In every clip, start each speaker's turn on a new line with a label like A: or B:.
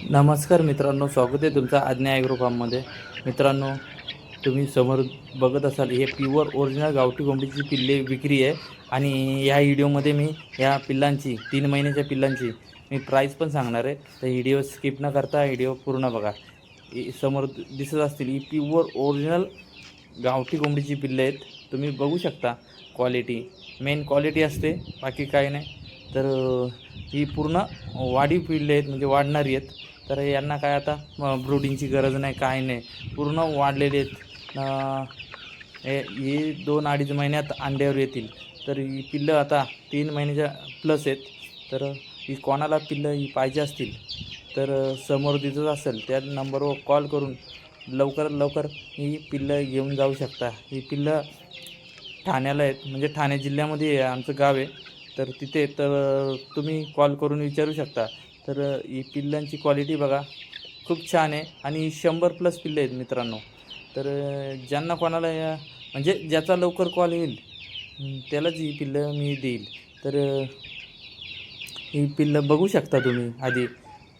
A: नमस्कार मित्रांनो स्वागत आहे तुमचा आज्ञा ॲग्रो फार्ममध्ये मित्रांनो तुम्ही समोर बघत असाल हे प्युअर ओरिजिनल गावठी कोंबडीची पिल्ले विक्री आहे. आणि या व्हिडिओमध्ये मी या पिल्लांची तीन महिन्याच्या पिल्लांची मी प्राईस पण सांगणार आहे. तर व्हिडिओ स्किप न करता व्हिडिओ पूर्ण बघा. समोर दिसत असतील ही प्युअर ओरिजिनल गावठी कोंबडीची पिल्ले आहेत. तुम्ही बघू शकता क्वालिटी मेन क्वालिटी असते बाकी काही नाही. तर ही पूर्ण वाढीव पिल्ले आहेत म्हणजे वाढणारी आहेत. तर यांना काय आता ब्रोडिंगची गरज नाही काय नाही. पूर्ण वाढलेले आहेत. हे दोन अडीच महिन्यात अंड्यावर येतील. तर ही पिल्लं आता तीन महिन्याच्या प्लस आहेत. तर ही कोणाला पिल्लं ही पाहिजे असतील? तर समोर दिसत असेल त्या नंबरवर कॉल करून लवकरात लवकर ही पिल्लं घेऊन जाऊ शकता. ही पिल्लं ठाण्याला आहेत म्हणजे ठाणे जिल्ह्यामध्ये आमचं गाव आहे. तर तिथे तर तुम्ही कॉल करून विचारू शकता. तर ही पिल्लांची क्वालिटी बघा खूप छान आहे आणि शंभर प्लस पिल्ले आहेत मित्रांनो. तर ज्यांना कोणाला या म्हणजे ज्याचा लवकर कॉल येईल त्यालाच ही पिल्लं मी देईल. तर ही पिल्लं बघू शकता तुम्ही आधी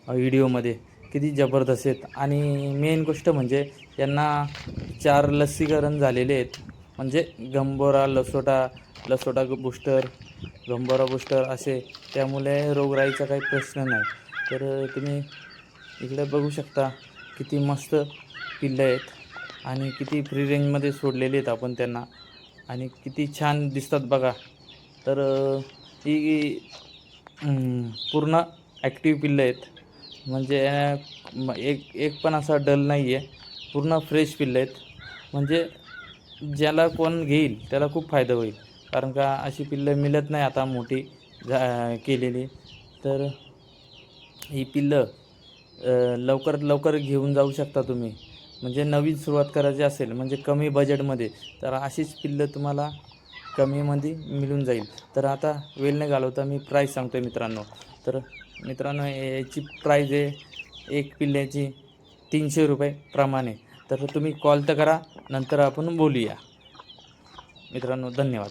A: व्हिडिओमध्ये किती जबरदस्त आहेत. आणि मेन गोष्ट म्हणजे यांना चार लसीकरण झालेले आहेत. म्हणजे गंबोरा लसोटा लसोटा बूस्टर गंबोरा बुस्टर असे त्यामुळे रोगराईचा काही प्रश्न नाही. तर तुम्ही इकडे बघू शकता किती मस्त पिल्लं आहेत आणि किती फ्री रेंजमध्ये सोडलेले आहेत आपण त्यांना. आणि किती छान दिसतात बघा. तर ही पूर्ण ॲक्टिव्ह पिल्लं आहेत. म्हणजे एक एक पण असा डल नाही आहे पूर्ण फ्रेश पिल्लं आहेत. म्हणजे ज्याला कोण घेईल त्याला खूप फायदा होईल. कारण का अशी पिल्लं मिळत नाही आता मोठी झा केलेली. तर ही पिल्लं लवकर लवकरात लवकर घेऊन जाऊ शकता तुम्ही. म्हणजे नवीन सुरुवात करायची असेल म्हणजे कमी बजेटमध्ये तर अशीच पिल्लं तुम्हाला कमीमध्ये मिळून जाईल. तर आता वेल नाही घालवता मी प्राईस सांगतो आहे मित्रांनो. तर मित्रांनो याची प्राईज आहे एक पिल्ल्याची तीनशे रुपये प्रमाणे. तर तुम्ही कॉल तर करा नंतर आपण बोलूया. मित्रांनो धन्यवाद.